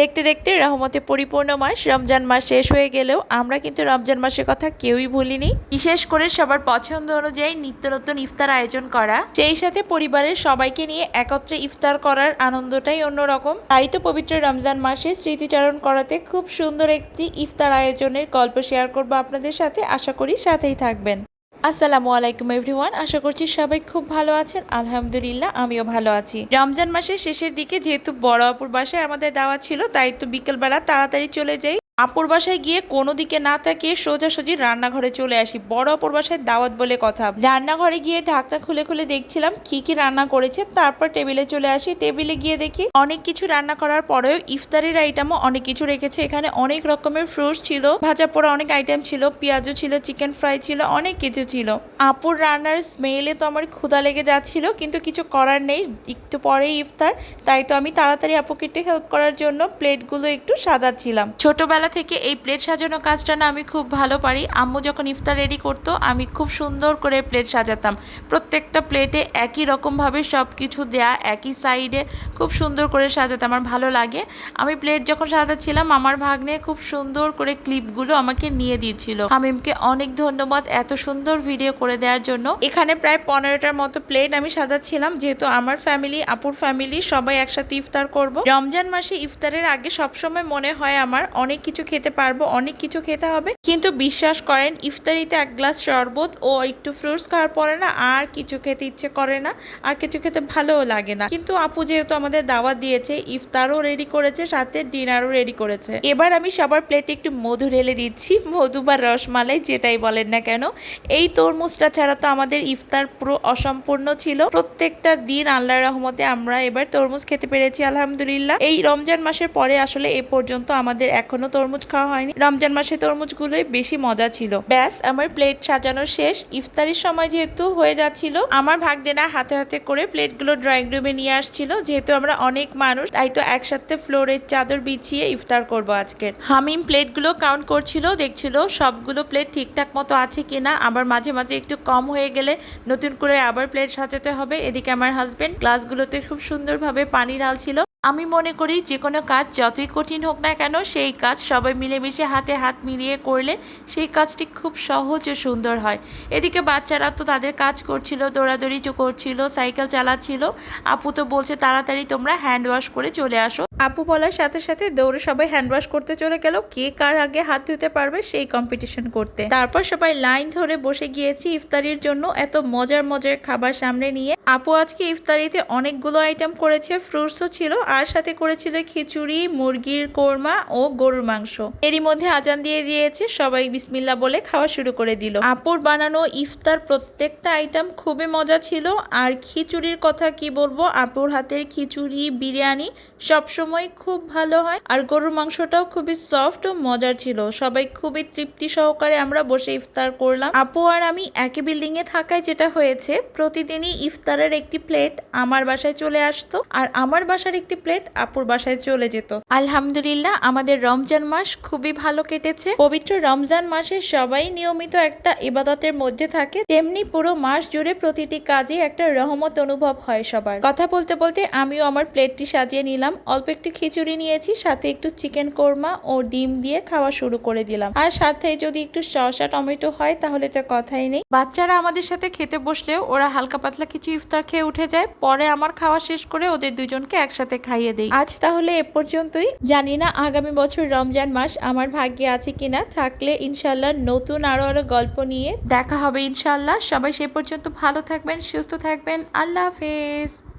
দেখতে দেখতে রহমতে পরিপূর্ণ মাস। রমজান মাস শেষ হয়ে গেলেও আমরা কিন্তু রমজান মাসের কথা কেউই ভুলিনি। বিশেষ করে সবার পছন্দ অনুযায়ী নিত্য নতুন ইফতার আয়োজন করা। সেই সাথে পরিবারের সবাইকে নিয়ে একত্রে ইফতার করার আনন্দটাই অন্যরকম। তাই তো পবিত্র রমজান মাসে স্মৃতিচারণ করাতে খুব সুন্দর একটি ইফতার আয়োজনের গল্প শেয়ার করব আপনাদের সাথে। আশা করি সাথেই থাকবেন। আসসালামু আলাইকুম এভরিওয়ান, আশা করছি সবাই খুব ভালো আছেন। আলহামদুলিল্লাহ, আমিও ভালো আছি। রমজান মাসের শেষের দিকে যেহেতু বড় অপুর বাসায় আমাদের দেওয়া ছিল, তাই তো বিকেলবেলা তাড়াতাড়ি চলে যাই। আপুর বাসায় গিয়ে কোনো দিকে না তাকিয়ে সোজাসুজি রান্নাঘরে চলে আসি। বড় অপুর বাসায় দাওয়াত বলে কথা। রান্নাঘরে গিয়ে ঢাকনা খুলে খুলে দেখছিলাম কি কি রান্না করেছে। তারপর টেবিলে চলে আসি। টেবিলে গিয়ে দেখি অনেক কিছু রান্না করার পরেও ইফতারের আইটেমও অনেক কিছু রেখেছে। এখানে অনেক রকমের ফ্রুটস ছিল। ভাজা পোড়া অনেক আইটেম ছিল। পেঁয়াজও ছিল চিকেন ফ্রাই ছিল, অনেক কিছু ছিল। আপুর রান্নার স্মেলে তো আমার ক্ষুধা লেগে যাচ্ছিল, কিন্তু কিছু করার নেই। একটু পরেই ইফতার। তাই তো আমি তাড়াতাড়ি আপুকে হেল্প করার জন্য প্লেটগুলো একটু সাজাচ্ছিলাম। ছোটবেলা থেকে এই প্লেট সাজানো কাজটা না আমি খুব ভালো পারি। আম্মু যখন ইফতার রেডি করতো, আমি খুব সুন্দর করে প্লেট সাজাতাম। প্রত্যেকটা প্লেটে একই রকমভাবে সব কিছু দেয়া, একই সাইডে খুব সুন্দর করে সাজাতে আমার ভালো লাগে। আমি প্লেট যখন সাজাচ্ছিলাম, আমার ভাগ্নে খুব সুন্দর করে ক্লিপগুলো আমাকে নিয়ে দিয়েছিল। হামিমকে অনেক ধন্যবাদ এত সুন্দর ভিডিও করে দেওয়ার জন্য। এখানে প্রায় পনেরোটার মতো প্লেট আমি সাজাচ্ছিলাম, যেহেতু আমার ফ্যামিলি আপুর ফ্যামিলি সবাই একসাথে ইফতার করব। রমজান মাসে ইফতারের আগে সবসময় মনে হয় আমার অনেক কিছু খেতে পারব, অনেক কিছু খেতে হবে। কিন্তু বিশ্বাস করেন, ইফতারিতে এক গ্লাস শরবত ও একটু ফ্রুটস খাওয়ার পরে না আর কিছু খেতে ইচ্ছে করে না, আর কিছু খেতে ভালোও লাগে না। কিন্তু আপু যেহেতু আমাদের দাওয়াত দিয়েছে, ইফতারও রেডি করেছে, সাথে ডিনারও রেডি করেছে। এবার আমি সবার প্লেটে একটু মধু ঢেলে দিচ্ছি, মধু বা রসমালাই যেটাই বলেন না কেন। এই তরমুজটা ছাড়া তো আমাদের ইফতার পুরো অসম্পূর্ণ ছিল। প্রত্যেকটা দিন আল্লাহর রহমতে আমরা এবার তরমুজ খেতে পেরেছি, আলহামদুলিল্লাহ। এই রমজান মাসের পরে আসলে এ পর্যন্ত আমাদের এখনও তরমুজ খাওয়া হয়নি। রমজান মাসে তরমুজগুলোই বেশি মজা ছিল। ব্যাস, আমার প্লেট সাজানো শেষ। ইফতারির সময় যেহেতু হয়ে যাচ্ছিল, আমার ভাগ্নেরা হাতে হাতে করে প্লেটগুলো ড্রয়িং রুমে নিয়ে আসছিল। যেহেতু আমরা অনেক মানুষ, তাই তো একসাথে ফ্লোরের চাদর বিছিয়ে ইফতার করব আজকে। হামিম প্লেটগুলো কাউন্ট করছিল, দেখছিল সবগুলো প্লেট ঠিকঠাক মতো আছে কিনা। আবার মাঝে মাঝে একটু কম হয়ে গেলে নতুন করে আবার প্লেট সাজাতে হবে। এদিকে আমার হাজবেন্ড গ্লাসগুলোতে খুব সুন্দরভাবে পানি ঢালছিল। আমি মনে করি যে কোনো কাজ যতই কঠিন হোক না কেন, সেই কাজ সবাই মিলেমিশে হাতে হাত মিলিয়ে করলে সেই কাজটি খুব সহজ ও সুন্দর হয়। এদিকে বাচ্চারা তো তাদের কাজ করছিল, দৌড়াদৌড়ি করছিল, সাইকেল চালাচ্ছিল। আপু তো বলছে, তাড়াতাড়ি তোমরা হ্যান্ড ওয়াশ করে চলে আসো। আপু বলার সাথে সাথে দৌড়ে সবাই হ্যান্ড ওয়াশ করতে চলে গেল। কে কার আগে হাত ধুতে পারবে সেই কম্পিটিশন করতে। তারপর সবাই লাইন ধরে বসে গিয়েছি ইফতারির জন্য এত মজার মজার খাবার সামনে নিয়ে। আপু আজকে ইফতারিতে অনেকগুলো আইটেম করেছে ফ্রুটসও ছিল, আর সাথে করেছিল খিচুড়ি, মুরগির কোরমা ও গরুর মাংস। এরই মধ্যে আজান দিয়ে দিয়েছে, সবাই বিসমিল্লা বলে খাওয়া শুরু করে দিল। আপুর বানানো ইফতার প্রত্যেকটা আইটেম খুবই মজা ছিল, আর খিচুড়ির কথা কি বলব? আপুর হাতের খিচুড়ি, বিরিয়ানি সবসময় খুব ভালো হয়। আর গরুর মাংসটাও খুবই সফট ও মজার ছিল। সবাই খুবই তৃপ্তি সহকারে আমরা বসে ইফতার করলাম। আপু আর আমি একই বিল্ডিং এ থাকায় যেটা হয়েছে, প্রতিদিনই ইফতারের একটি প্লেট আমার বাসায় চলে আসতো আর আমার বাসার একটি প্লেট আপুর বাসায় চলে যেত। আলহামদুলিল্লাহ, আমাদের রমজান মাস খুবই ভালো কেটেছে। পবিত্র রমজান মাসে সবাই নিয়মিত একটা ইবাদতের মধ্যে থাকে। তেমনি পুরো মাস জুড়ে প্রতিটি কাজে একটা রহমত অনুভব হয় সবার। কথা বলতে বলতে আমিও আমার প্লেটটি সাজিয়ে নিলাম। অল্প একটু খিচুড়ি নিয়েছি, সাথে একটু চিকেন কোরমা ও ডিম দিয়ে খাওয়া শুরু করে দিলাম। আর সাথে যদি একটু শসা, টমেটো হয়, তাহলে তো কথাই নেই। বাচ্চারা আমাদের সাথে খেতে বসলেও ওরা হালকা পাতলা কিছু ইফতার খেয়ে উঠে যায়। পরে আমার খাওয়া শেষ করে ওদের দুজনকে একসাথে খাইয়ে দেই। আজ তাহলে এ পর্যন্তই। জানি না আগামী বছর রমজান মাস আমার ভাগ্যে আছে কিনা। থাকলে ইনশাল্লাহ নতুন আরও আরও গল্প নিয়ে দেখা হবে ইনশাল্লাহ। সবাই সে পর্যন্ত ভালো থাকবেন, সুস্থ থাকবেন। আল্লাহ হাফেজ।